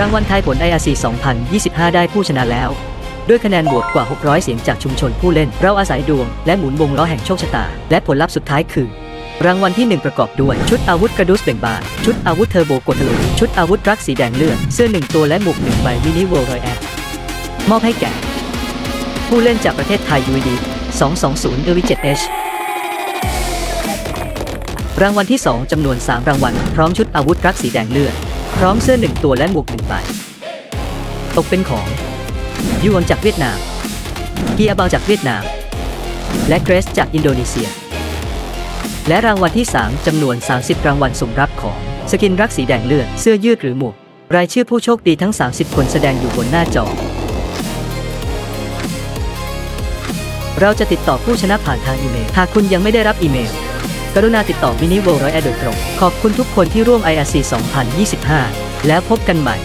รางวัลทายผล IRC 2025 ได้ผู้ชนะแล้ว ด้วยคะแนนโหวตกว่า 600 เสียงจากชุมชนผู้เล่น เราอาศัยดวง และหมุนวงล้อแห่งโชคชะตา และผลลัพธ์สุดท้ายคือ รางวัลที่ 1 ประกอบด้วย ชุดอาวุธกระดุสเบ่งบาน ชุดอาวุธเทอร์โบโกทะลุชุดอาวุธรักสีแดงเลือดเสื้อ1ตัวและหมวก1ใบมินิเวิลด์รอยแอดมอบให้แก่ ผู้เล่นจากประเทศไทย UD 220เอวิเจ็ด H รางวัลที่ 2จำนวน 3 รางวัล พร้อมชุดอาวุธรักสีแดงเลือด พร้อมเสื้อ1ตัวและหมวก1ใบ ตกเป็นของยูวอนจากเวียดนามเกียบาจากเวียดนาม และเกรสจากอินโดนีเซีย และรางวัลที่ 3จำนวน 30 รางวัลสุ่มรับของสกินรักสีแดงเลือด เสื้อยืดหรือหมวก รายชื่อผู้โชคดีทั้ง 30 คนแสดงอยู่บนหน้าจอ เราจะติดต่อผู้ชนะผ่านทางอีเมล หากคุณยังไม่ได้รับอีเมล กรุณาติดต่อมินิเวิลด์ร้อยแอดโดยตรง ขอบคุณทุกคนที่ร่วม IRC 2025 แล้วพบกันใหม่